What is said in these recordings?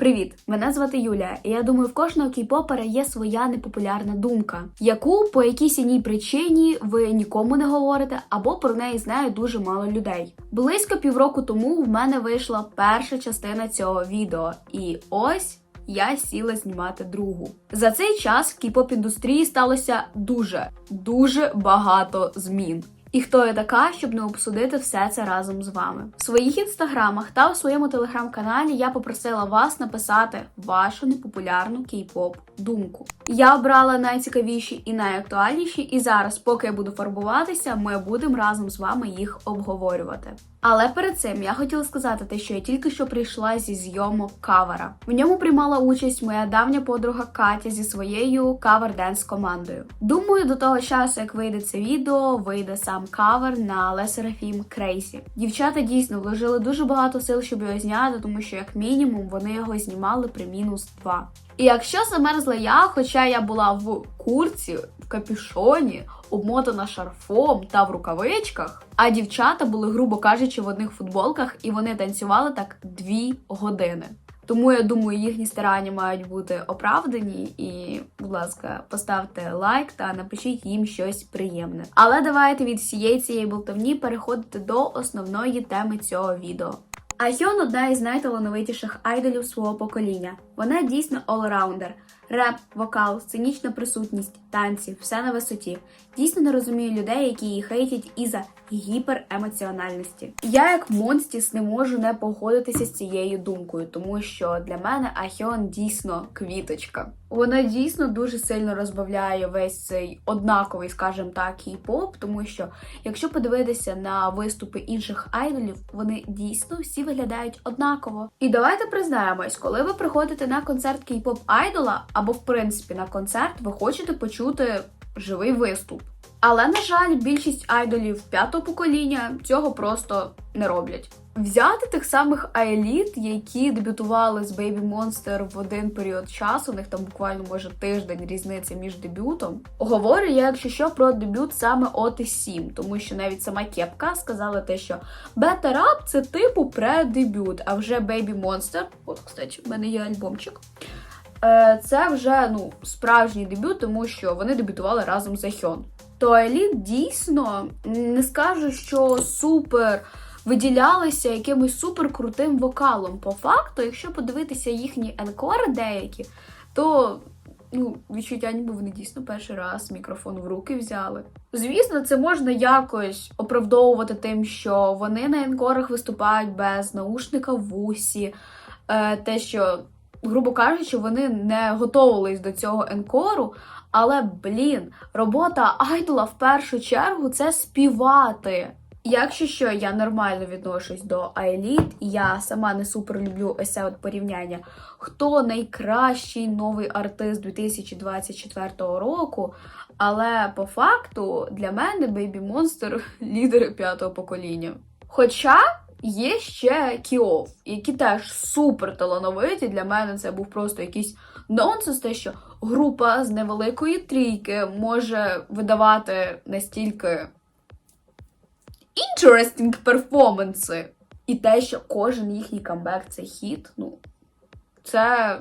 Привіт! Мене звати Юлія, і я думаю, в кожного кей-попера є своя непопулярна думка, яку по якійсь іній причині ви нікому не говорите, або про неї знає дуже мало людей. Близько півроку тому в мене вийшла перша частина цього відео, і ось. Я сіла знімати другу. За цей час в кей-поп індустрії сталося дуже дуже багато змін. І хто я така, щоб не обсудити все це разом з вами? В своїх інстаграмах та у своєму телеграм-каналі я попросила вас написати вашу непопулярну кей-поп думку. Я обрала найцікавіші і найактуальніші, і зараз, поки я буду фарбуватися, ми будемо разом з вами їх обговорювати. Але перед цим я хотіла сказати те, що я тільки що прийшла зі зйомок кавера. В ньому приймала участь моя давня подруга Катя зі своєю кавер денс командою. Думаю, до того часу, як вийде це відео, вийде сам кавер на Лесерафім Крейсі. Дівчата дійсно вложили дуже багато сил, щоб його зняти, тому що як мінімум вони його знімали при мінус 2. І якщо замерзла я, хоча я була в курці, в капюшоні, обмотана шарфом та в рукавичках, а дівчата були, грубо кажучи, в одних футболках, і вони танцювали так дві години. Тому я думаю, їхні старання мають бути оправдані. І, будь ласка, поставте лайк та напишіть їм щось приємне. Але давайте від всієї цієї болтовні переходити до основної теми цього відео. Айхьон одна із найталановитіших айдолів свого покоління. Вона дійсно олраундер. Реп, вокал, сценічна присутність, танці, все на висоті. Дійсно не розумію людей, які її хейтять із-за гіперемоціональності. Я, як Монстіс, не можу не погодитися з цією думкою, тому що для мене Ахіон дійсно квіточка. Вона дійсно дуже сильно розбавляє весь цей однаковий, скажімо так, кей-поп, тому що якщо подивитися на виступи інших айдолів, вони дійсно всі виглядають однаково. І давайте признаємось, коли ви приходите на концерт кей-поп айдола, або в принципі на концерт, ви хочете почути живий виступ. Але, на жаль, більшість айдолів п'ятого покоління цього просто не роблять. Взяти тих самих Айліт, які дебютували з Baby Monster в один період часу, у них там буквально може тиждень різниця між дебютом. Говорю я, якщо що, про дебют саме от 7, тому що навіть сама Кепка сказала те, що Beta Rap це типу преддебют, а вже Baby Monster, от, кстати, в мене є альбомчик. Е, Це вже ну справжній дебют, тому що вони дебютували разом з Хьон. То Еліт дійсно не скажу, що супер виділялися якимось супер крутим вокалом. По факту, якщо подивитися їхні енкори деякі, то ну, відчуття, ніби вони дійсно перший раз мікрофон в руки взяли. Звісно, це можна якось оправдовувати тим, що вони на енкорах виступають без наушника в вусі, е, те, що, грубо кажучи, вони не готувались до цього енкору. Але блін, робота айдола в першу чергу це співати. Якщо що, я нормально відношусь до Айліт, я сама не супер люблю ось от порівняння. Хто найкращий новий артист 2024 року? Але по факту для мене Monster лідери п'ятого покоління. Хоча є ще Кіов, які теж супер талановиті. Для мене це був просто якийсь нонсенс, те, що група з невеликої трійки може видавати настільки interesting перформанси. І те, що кожен їхній камбек це хіт, ну це,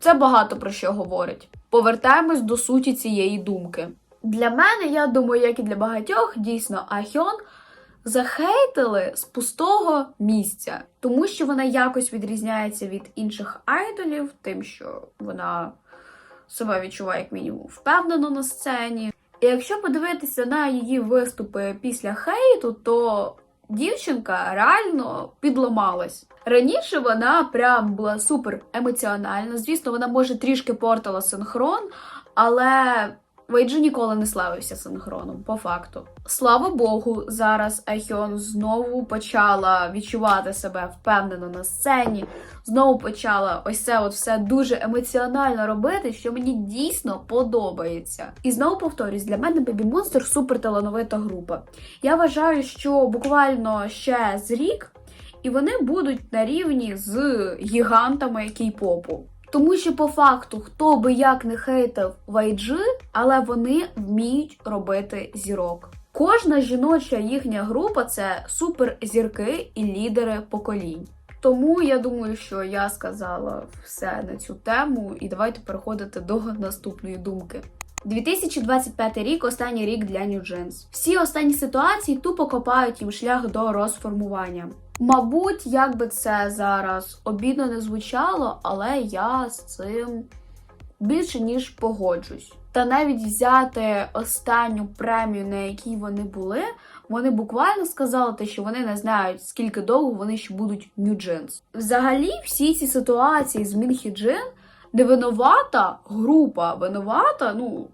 це багато про що говорить. Повертаємось до суті цієї думки. Для мене, я думаю, як і для багатьох, дійсно, Ахьон захейтили з пустого місця, тому що вона якось відрізняється від інших айдолів, тим, що вона себе відчуває як мінімум впевнено на сцені. І якщо подивитися на її виступи після хейту, то дівчинка реально підламалась. Раніше вона прям була супер емоціональна. Звісно, вона може трішки портила синхрон, але Вейджи ніколи не славився синхроном, по факту. Слава Богу, зараз Айхьон знову почала відчувати себе впевнено на сцені, знову почала ось це от все дуже емоціонально робити, що мені дійсно подобається. І знову повторюсь, для мене Baby Monster супер група. Я вважаю, що буквально ще з рік, і вони будуть на рівні з гігантами кей-попу. Тому що по факту, хто би як не хейтив YG, але вони вміють робити зірок. Кожна жіноча їхня група це суперзірки і лідери поколінь. Тому я думаю, що я сказала все на цю тему, і давайте переходити до наступної думки. 2025 рік останній рік для New Jeans. Всі останні ситуації тупо копають їм шлях до розформування. Мабуть, як би це зараз обідно не звучало, але я з цим більше ніж погоджусь. Та навіть взяти останню премію, на якій вони були, вони буквально сказали, те, що вони не знають, скільки довго вони ще будуть New Jeans. Взагалі, всі ці ситуації з Мінхі Джин не винувата група, винувата, ну,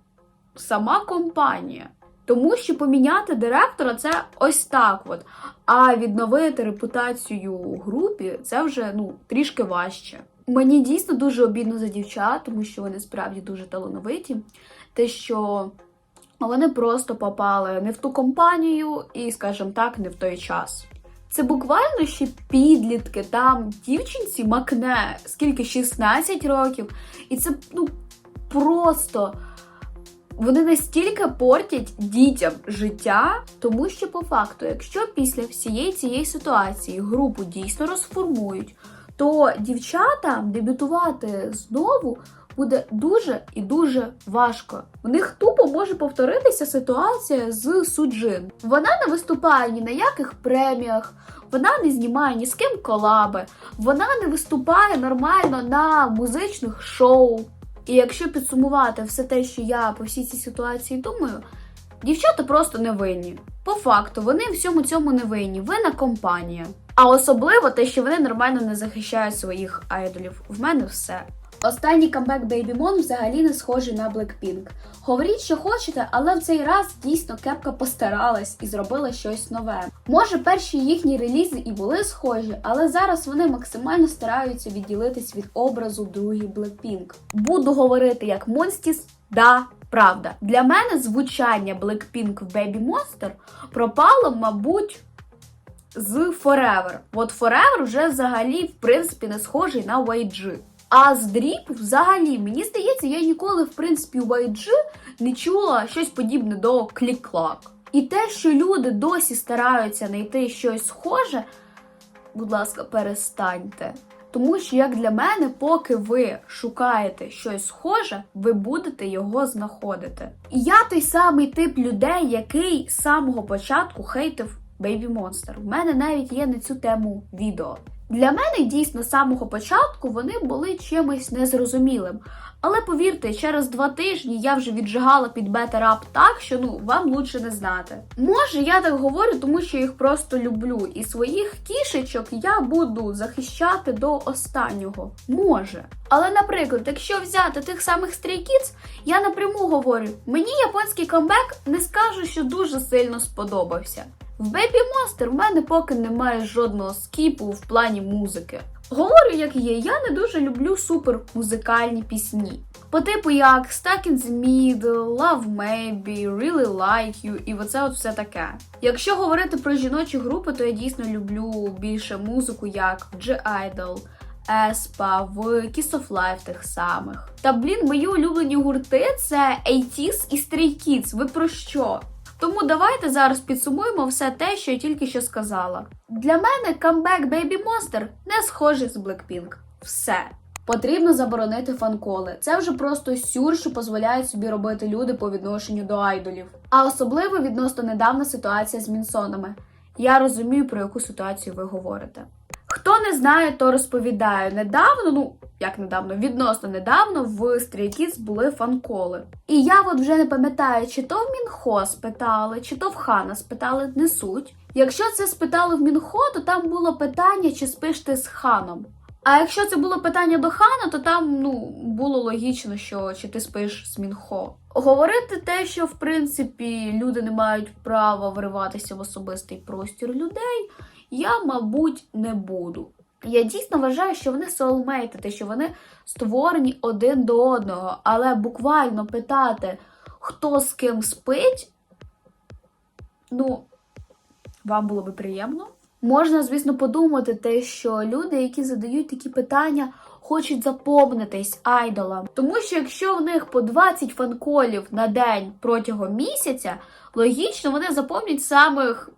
сама компанія. Тому що поміняти директора це ось так от. А відновити репутацію групі це вже ну трішки важче. Мені дійсно дуже обідно за дівчат, тому що вони справді дуже талановиті. Те, що вони просто попали не в ту компанію і, скажімо так, не в той час. Це буквально ще підлітки, там дівчинці макне скільки 16 років, і це ну просто. Вони настільки портять дітям життя, тому що по факту, якщо після всієї цієї ситуації групу дійсно розформують, то дівчатам дебютувати знову буде дуже і дуже важко. В них тупо може повторитися ситуація з Суджин. Вона не виступає ні на яких преміях, вона не знімає ні з ким колаби, вона не виступає нормально на музичних шоу. І якщо підсумувати все те, що я по всій цій ситуації думаю, дівчата просто не винні. По факту, вони всьому цьому не винні. Винна компанія. А особливо те, що вони нормально не захищають своїх айдолів. В мене все. Останній камбек Baby Mon взагалі не схожий на Blackpink. Говоріть, що хочете, але в цей раз дійсно кепка постаралась і зробила щось нове. Може, перші їхні релізи і були схожі, але зараз вони максимально стараються відділитись від образу другій Blackpink. Буду говорити як Монстіс, да. Правда, для мене звучання Blackpink в Baby Monster пропало, мабуть, з Forever. От Forever вже взагалі, в принципі, не схожий на YG. А з Дріп взагалі, мені здається, я ніколи, в принципі, у YG не чула щось подібне до клік-клак. І те, що люди досі стараються знайти щось схоже, будь ласка, перестаньте. Тому що, як для мене, поки ви шукаєте щось схоже, ви будете його знаходити. І я той самий тип людей, який з самого початку хейтив Baby Monster. В мене навіть є на цю тему відео. Для мене дійсно з самого початку вони були чимось незрозумілим. Але повірте, через два тижні я вже віджигала під бета-рап так, що ну вам лучше не знати. Може, я так говорю, тому що їх просто люблю, і своїх кішечок я буду захищати до останнього. Може. Але, наприклад, якщо взяти тих самих Kids, я напряму говорю: мені японський камбек не скажу, що дуже сильно сподобався. В Baby Monster в мене поки немає жодного скіпу в плані музики. Говорю, як є, я не дуже люблю супер музикальні пісні. По типу як Stuck in the Middle, Love Maybe, Really Like You і оце от все таке. Якщо говорити про жіночі групи, то я дійсно люблю більше музику, як G-Idol, Еспа, в Kiss of Life тих самих. Та блін, мої улюблені гурти це 80s і Stray Kids. Ви про що? Тому давайте зараз підсумуємо все те, що я тільки що сказала. Для мене камбек Baby Monster не схожий з Blackpink. Все. Потрібно заборонити фанколи. Це вже просто сюр, що дозволяють собі робити люди по відношенню до айдолів. А особливо відносно недавна ситуація з Мінсонами. Я розумію, про яку ситуацію ви говорите. Хто не знає, то розповідаю. Недавно, ну як недавно, відносно недавно в Stray Kids були фанколи. І я от вже не пам'ятаю, чи то в Мінхо спитали, чи то в Хана спитали, не суть. Якщо це спитали в Мінхо, то там було питання, чи спиш ти з ханом. А якщо це було питання до хана, то там ну було логічно, що чи ти спиш з Мінхо. Говорити те, що в принципі люди не мають права вриватися в особистий простір людей, я, мабуть, не буду. Я дійсно вважаю, що вони соулмейти, що вони створені один до одного, але буквально питати, хто з ким спить, ну, вам було би приємно. Можна, звісно, подумати те, що люди, які задають такі питання, хочуть заповнитись айдолам. Тому що якщо в них по 20 фанколів на день протягом місяця, логічно вони заповнять самих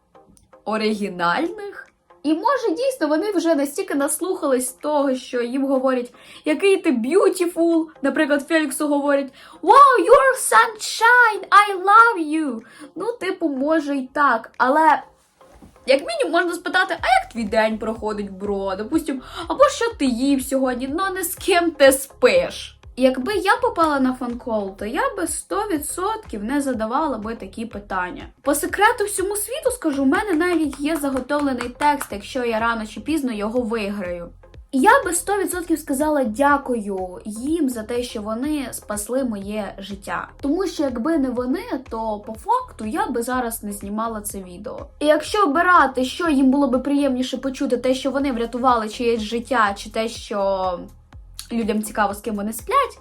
оригінальних І може дійсно вони вже настільки наслухались того, що їм говорять, який ти beautiful. Наприклад, Феліксу говорять Wow, you're sunshine, I love you. Ну, типу, може і так, але. Як мінімум можна спитати, а як твій день проходить, бро? Допустим, або що ти їв сьогодні, ну не з ким ти спиш. Якби я попала на фанкол, то я би 100% не задавала би такі питання. По секрету всьому світу скажу, у мене навіть є заготовлений текст, якщо я рано чи пізно його виграю. Я би 100% сказала дякую їм за те, що вони спасли моє життя. Тому що якби не вони, то по факту я би зараз не знімала це відео. І якщо обирати, що їм було би приємніше почути, те, що вони врятували чиєсь життя, чи те, що людям цікаво, з ким вони сплять,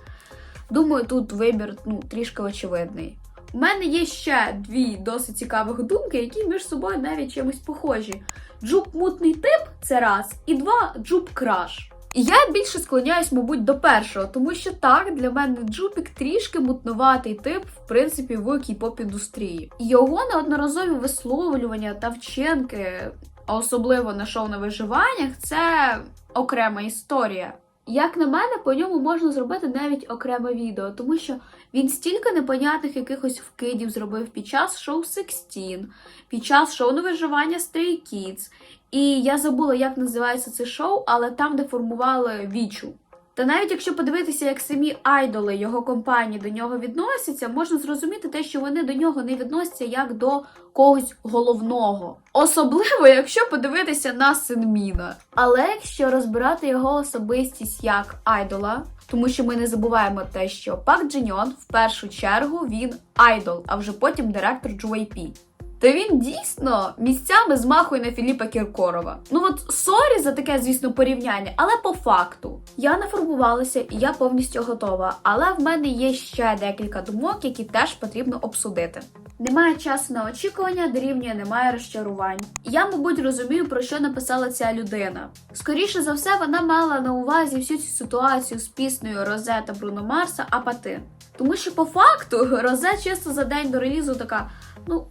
думаю, тут вибір ну, трішки очевидний. У мене є ще дві досить цікавих думки, які між собою навіть чимось похожі. Джуб мутний тип це раз, і два джуб краш. І я більше склоняюсь, мабуть, до першого, тому що так, для мене джупік трішки мутнуватий тип, в принципі, в кей-поп індустрії. Його неодноразові висловлювання та вчинки, а особливо на шоу на виживаннях, це окрема історія. Як на мене, по ньому можна зробити навіть окреме відео, тому що він стільки непонятних якихось вкидів зробив під час шоу Sixteen, під час шоу на виживання Stray Kids. І я забула, як називається це шоу, але там, де формували вічу. Та навіть якщо подивитися, як самі айдоли його компанії до нього відносяться, можна зрозуміти те, що вони до нього не відносяться як до когось головного. Особливо, якщо подивитися на Синміна. Але якщо розбирати його особистість як айдола, тому що ми не забуваємо те, що Пак Джиньон в першу чергу він айдол, а вже потім директор JYP. То він дійсно місцями змахує на Філіпа Кіркорова. Ну от сорі за таке, звісно, порівняння, але по факту я не фарбувалася і я повністю готова. Але в мене є ще декілька думок, які теж потрібно обсудити. Немає часу на очікування, дорівнює немає розчарувань. Я, мабуть, розумію, про що написала ця людина. Скоріше за все, вона мала на увазі всю цю ситуацію з піснею Розе та Бруно Марса Апати. Тому що по факту Розе чисто за день до релізу така, ну.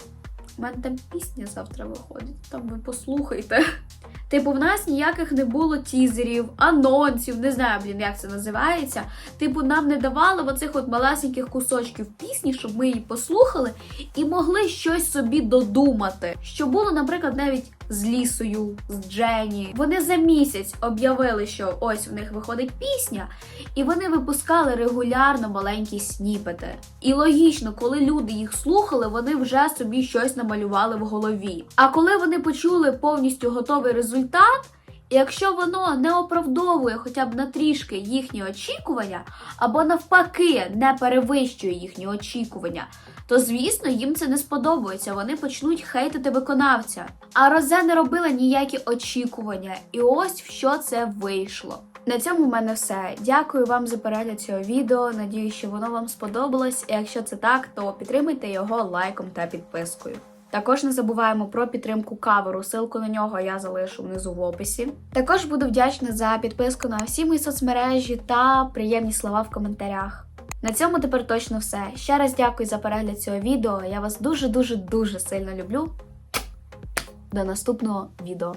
У мене там пісня завтра виходить, там ви послухайте. Типу, в нас ніяких не було тізерів, анонсів, не знаю, блін, як це називається. Типу, нам не давали оцих от малесеньких кусочків пісні, щоб ми її послухали і могли щось собі додумати. Що було, наприклад, навіть з Лісою, з Джені. Вони за місяць об'явили, що ось в них виходить пісня, і вони випускали регулярно маленькі сніпети. І логічно, коли люди їх слухали, вони вже собі щось намалювали в голові. А коли вони почули повністю готовий результат. Якщо воно не оправдовує хоча б на трішки їхні очікування, або навпаки не перевищує їхні очікування, то звісно їм це не сподобається. Вони почнуть хейтити виконавця. А Розе не робила ніякі очікування, і ось в що це вийшло. На цьому в мене все. Дякую вам за перегляд цього відео. Надію, що воно вам сподобалось. І якщо це так, то підтримайте його лайком та підпискою. Також не забуваємо про підтримку каверу. Силку на нього я залишу внизу в описі. Також буду вдячна за підписку на всі мої соцмережі та приємні слова в коментарях. На цьому тепер точно все. Ще раз дякую за перегляд цього відео. Я вас дуже дуже дуже сильно люблю. До наступного відео.